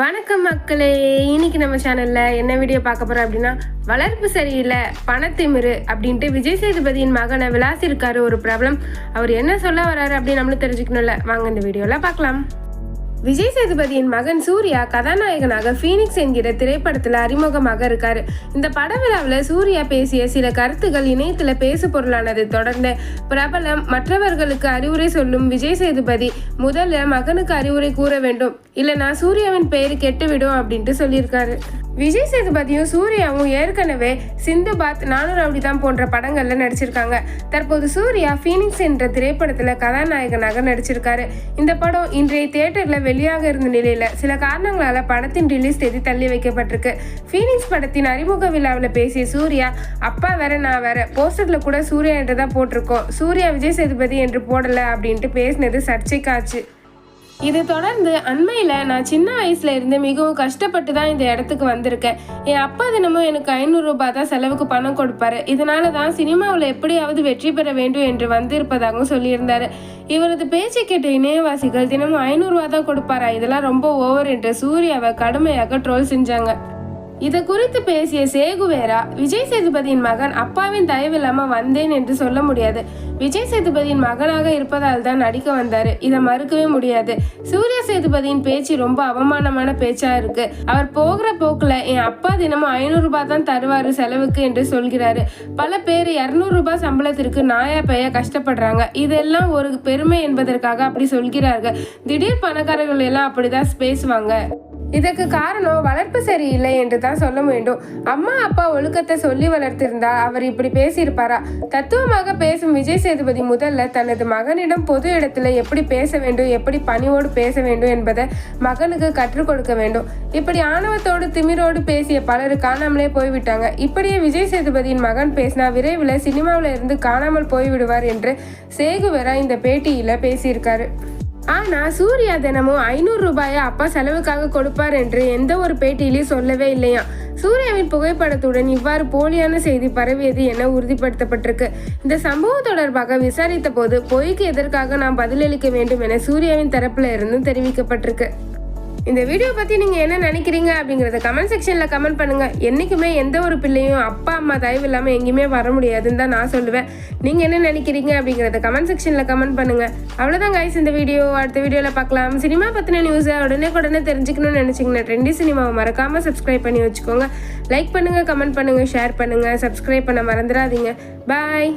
வணக்கம் மக்களே. இன்னைக்கு நம்ம சேனல்ல என்ன வீடியோ பார்க்க போறோம் அப்படின்னா வளர்ப்பு சரியில்லை பணத்திமிரு அப்படின்ட்டு விஜய் சேதுபதியின் மகனை விளாசிருக்காரு ஒரு பிரபலம். அவர் என்ன சொல்ல வராரு அப்படின்னு நம்மளும் தெரிஞ்சுக்கணும்ல. வாங்க இந்த வீடியோல பார்க்கலாம். விஜய் சேதுபதியின் மகன் சூர்யா கதாநாயகனாக ஃபீனிக்ஸ் என்கிற திரைப்படத்தில் அறிமுகமாக இருக்கார். இந்த பட விழாவில் சூர்யா பேசிய சில கருத்துகள் இணையத்தில் பேசு பொருளானது தொடர்ந்து பிரபலம் மற்றவர்களுக்கு அறிவுரை சொல்லும் விஜய் சேதுபதி முதல்ல மகனுக்கு அறிவுரை கூற வேண்டும். இல்லைனா சூர்யாவின் பெயர் கெட்டுவிடும் அப்படின்ட்டு சொல்லியிருக்காரு. விஜய் சேதுபதியும் சூர்யாவும் ஏற்கனவே சிந்து பாத் நானூறு தான் போன்ற படங்கள்ல நடிச்சிருக்காங்க. தற்போது சூர்யா ஃபீனிக்ஸ் என்ற திரைப்படத்தில் கதாநாயகனாக நடிச்சிருக்காரு. இந்த படம் இன்றைய தியேட்டரில் வெளியாக இருந்த நிலையில சில காரணங்களால படத்தின் ரிலீஸ் தேதி தள்ளி வைக்கப்பட்டிருக்கு. ஃபீனிக்ஸ் படத்தின் அறிமுக விழாவில் பேசிய சூர்யா அப்பா வேற நான் வேற. போஸ்டர்ல கூட சூர்யா என்று தான் போட்டிருக்கோம். சூர்யா விஜய் சேதுபதி என்று போடல அப்படின்ட்டு பேசினது சர்ச்சைக்காச்சு. இது தொடர்ந்து அண்மையில் நான் சின்ன வயசுல இருந்து மிகவும் கஷ்டப்பட்டு தான் இந்த இடத்துக்கு வந்திருக்கேன். என் அப்பா தினமும் எனக்கு ஐநூறுரூபா தான் செலவுக்கு பணம் கொடுப்பாரு. இதனால தான் சினிமாவில் எப்படியாவது வெற்றி பெற வேண்டும் என்று வந்திருப்பதாகவும் சொல்லியிருந்தாரு. இவரது பேச்சு கேட்ட இணையவாசிகள் தினமும் ஐநூறுரூவா தான் கொடுப்பாரா? இதெல்லாம் ரொம்ப ஓவர் என்று சூர்யாவை கடுமையாக ட்ரோல் செஞ்சாங்க. இது குறித்து பேசிய சேகுவேரா விஜய் சேதுபதியின் மகன் அப்பாவின் தயவில்லாம வந்தேன் என்று சொல்ல முடியாது. விஜய் சேதுபதியின் மகனாக இருப்பதால் தான் நடிக்க வந்தாரு. இதை மறுக்கவே முடியாது. சூர்யா சேதுபதியின் பேச்சு ரொம்ப அவமானமான பேச்சா இருக்கு. அவர் போகிற போக்குல என் அப்பா தினமும் ஐநூறு ரூபாய் தான் தருவாரு செலவுக்கு என்று சொல்கிறாரு. பல பேர் இருநூறு ரூபாய் சம்பளத்திற்கு நாயா பெய கஷ்டப்படுறாங்க. இதெல்லாம் ஒரு பெருமை என்பதற்காக அப்படி சொல்கிறார்கள். திடீர் பணக்காரர்கள் எல்லாம் அப்படிதான் பேசுவாங்க. இதற்கு காரணம் வளர்ப்பு சரியில்லை என்று தான் சொல்ல வேண்டும். அம்மா அப்பா ஒழுக்கத்தை சொல்லி வளர்த்திருந்தா அவர் இப்படி பேசியிருப்பாரா? தத்துவமாக பேசும் விஜய் சேதுபதி முதல்ல தனது மகனிடம் பொது இடத்துல எப்படி பேச வேண்டும் எப்படி பணிவோடு பேச வேண்டும் என்பதை மகனுக்கு கற்றுக் கொடுக்க வேண்டும். இப்படி ஆணவத்தோடு திமிரோடு பேசிய பலர் காணாமலே போய்விட்டாங்க. இப்படியே விஜய் சேதுபதியின் மகன் பேசினா விரைவில் சினிமாவில் இருந்து காணாமல் போய்விடுவார் என்று சேகுவரா இந்த பேட்டியில் பேசியிருக்காரு. ஆனா சூர்யா தினமும் ஐநூறு ரூபாயை அப்பா செலவுக்காக கொடுப்பார் என்று எந்த ஒரு பேட்டியிலையும் சொல்லவே இல்லையா? சூர்யாவின் புகைப்படத்துடன் இவ்வாறு போலியான செய்தி பரவியது என உறுதிப்படுத்தப்பட்டிருக்கு. இந்த சம்பவம் தொடர்பாக விசாரித்த போது பொய்க்கு எதற்காக நாம் பதிலளிக்க வேண்டும் என சூர்யாவின் தரப்புல இருந்தும் தெரிவிக்கப்பட்டிருக்கு. இந்த வீடியோ பத்தி நீங்க என்ன நினைக்கிறீங்க அப்படிங்கறத கமெண்ட் செக்ஷன்ல கமெண்ட் பண்ணுங்க. என்னைக்குமே எந்த ஒரு பிள்ளையும் அப்பா அம்மா தயவு இல்லாம எங்கேயுமே வர முடியாதுன்னு தான் நான் சொல்லுவேன். நீங்க என்ன நினைக்கிறீங்க அப்படிங்கறத கமெண்ட் செக்ஷன்ல கமெண்ட் பண்ணுங்க. அவ்வளவுதான் கைஸ் இந்த வீடியோ அடுத்த வீடியோல பார்க்கலாம். சினிமா பத்தின நியூஸை உடனே உடனே தெரிஞ்சுக்கணும்னு நினைச்சீங்கன்னா ட்ரெண்டி சினிமாவை மறக்காம சப்ஸ்கிரைப் பண்ணி வச்சுக்கோங்க. லைக் பண்ணுங்க கமெண்ட் பண்ணுங்க ஷேர் பண்ணுங்க. சப்ஸ்கிரைப் பண்ண மறந்துடாதீங்க. பாய்